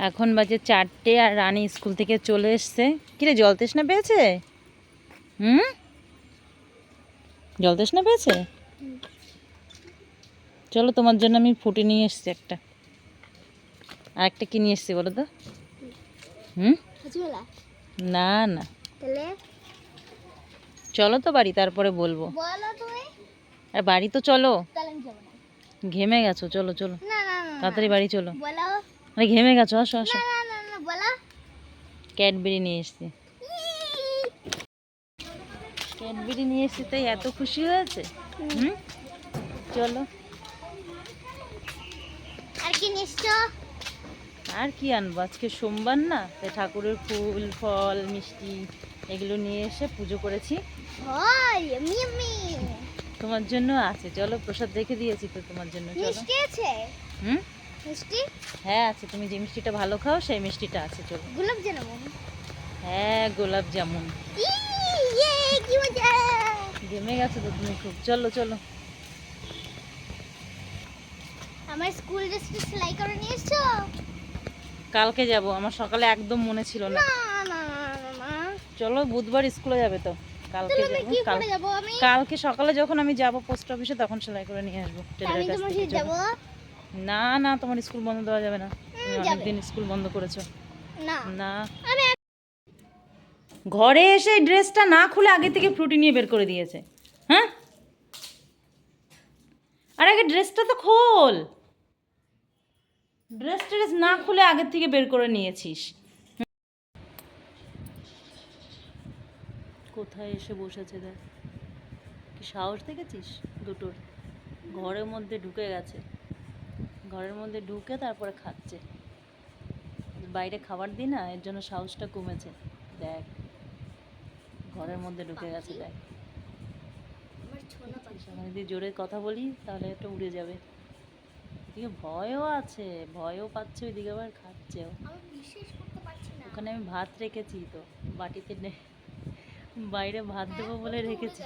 এখন বাজে চারটে আর রানী স্কুল থেকে চলে এসছে। কিরে জল তৃষ্ণা পেয়েছে? হুম? জল তৃষ্ণা পেয়েছে? চলো তোমার জন্য আমি ফুটি নিয়ে এসছি একটা। আর একটা কি নিয়ে এসছি বলো তো? হুম? না না। চলো তো বাড়ি তারপরে বলব। আর বাড়ি তো চলো। ঘেমে গেছো চলো চলো। তাড়াতাড়ি বাড়ি চলো। বলো। আরে ঘেমে গেছো আসো আসো। না না না না বলো। ক্যাডবেরি নিয়ে এসছি। ক্যাডবেরি নিয়ে এসছি তাই এত খুশি হয়েছে? হুম। চলো। আর কি নিশ্চয় আর কি আনব? আজকে সোমবার না তাই ঠাকুরের ফুল ফল মিষ্টি এগুলো নিয়ে এসে পুজো করেছি। তোমার জন্য আছে। চলো প্রসাদ রেখে দিয়েছি তো তোমার জন্য চলো। মিষ্টি আছে? হুম? মিষ্টি? হ্যাঁ আছে। তুমি যে মিষ্টিটা ভালো খাও সেই মিষ্টিটা আছে চলো। গোলাপ জামুন। হ্যাঁ গোলাপ জামুন। ইয়ে কি মজা! ঘেমে গেছো তো তুমি খুব। চলো চলো। আমার স্কুল ড্রেসটা সেলাই করে নিয়ে এসছো কালকে যাব। আমার সকালে একদম মনে ছিল না। চলো বুধবার স্কুলে যাবে তো। কালকে কালকে সকালে যখন আমি যাব পোস্ট অফিসে তখন সেলাই করে নিয়ে আসব। টেলারের আমি কাছ না না তোমার স্কুল বন্ধ দেওয়া যাবে না। অনেকদিন স্কুল বন্ধ করেছ। না। না। ঘরে এসে ড্রেসটা না খুলে আগে থেকে ফ্রুটি নিয়ে বের করে দিয়েছে। হ্যাঁ? আর আগে ড্রেসটা তো খোল। ড্রেস ট্রেস না খুলে আগের থেকে বের করে নিয়েছিস। কোথায় এসে বসেছে দেখ। কি সাহস দেখেছিস? দুটোর। ঘরের মধ্যে ঢুকে গেছে। ঘরের মধ্যে ঢুকে তারপরে খাচ্ছে। বাইরে খাবার দিই না এর জন্য সাহসটা কমেছে। দেখ ঘরের মধ্যে ঢুকে গেছে দেখ। যদি জোরে কথা বলি তাহলে একটা উড়ে যাবে। এদিকে ভয়ও আছে ভয়ও পাচ্ছে ওইদিকে আবার খাচ্ছেও। ওখানে আমি ভাত রেখেছি তো বাটিতে নে বাইরে ভাত দেবো বলে রেখেছি।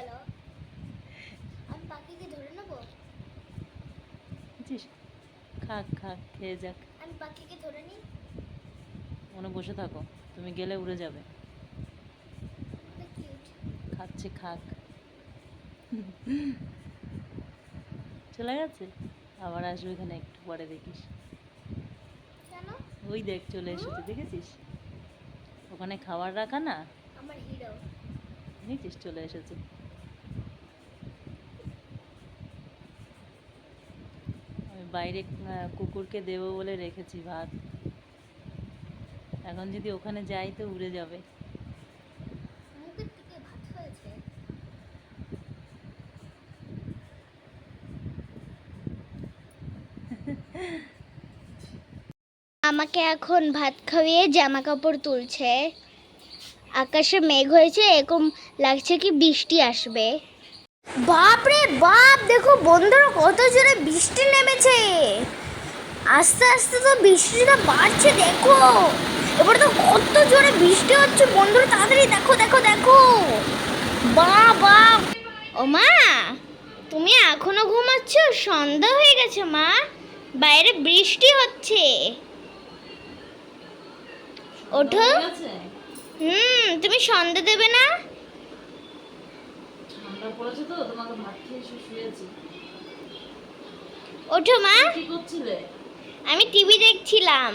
খাক খাক খেয়ে যাক। আমি পাখিকে ধরে নিই। মনে বসে থাকো তুমি গেলে উড়ে যাবে। খাচ্ছে খাক। চলে গেছে? আবার আসবে এখানে একটু পরে দেখিস। ওই দেখ চলে এসেছে দেখেছিস? ওখানে খাবার রাখা না? দেখছিস? চলে এসেছে। বাইরে আহ, কুকুরকে দেবো বলে রেখেছি ভাত। এখন যদি ওখানে যাই তো উড়ে যাবে। আমাকে এখন ভাত খাইয়ে জামা কাপড় তুলছে। আকাশে মেঘ হয়েছে এরকম লাগছে কি বৃষ্টি আসবে। বাপ রে বাপ! বন্ধুরা কত জোরে বৃষ্টি নেমেছে? আস্তে আস্তে তো বৃষ্টিটা বাড়ছে দেখো। এবার তো কত জোরে বৃষ্টি হচ্ছে বন্ধুরা তাড়াতাড়ি দেখো দেখো দেখো। বা বা। ও মা তুমি এখনও ঘুমাচ্ছ? সন্ধ্যা হয়ে গেছে মা। বাইরে বৃষ্টি হচ্ছে। ওঠো। হুম তুমি সন্ধ্যা দেবে না? ঠান্ডা পড়েছে তো তোমাকে ভাত খেয়ে শুয়েছি। ওঠো মা। কি করছিলে? আমি টিভি দেখছিলাম।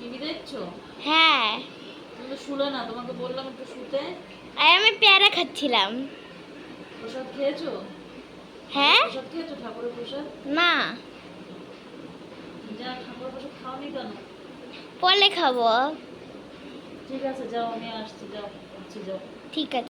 টিভি দেখছ? হ্যাঁ। তুমি তো শুলে না তোমাকে বললাম একটু শুতে। আর আমি পেয়ারা খাচ্ছিলাম। প্রসাদ খেয়েছো? হ্যাঁ। প্রসাদ খেয়েছো ঠাকুরের প্রসাদ? না যা ঠাকুরের প্রসাদ খাওনি কেন? পরে খাব। ঠিক আছে যাও আমি আসছি যাও আসছি যাও। ঠিক আছে।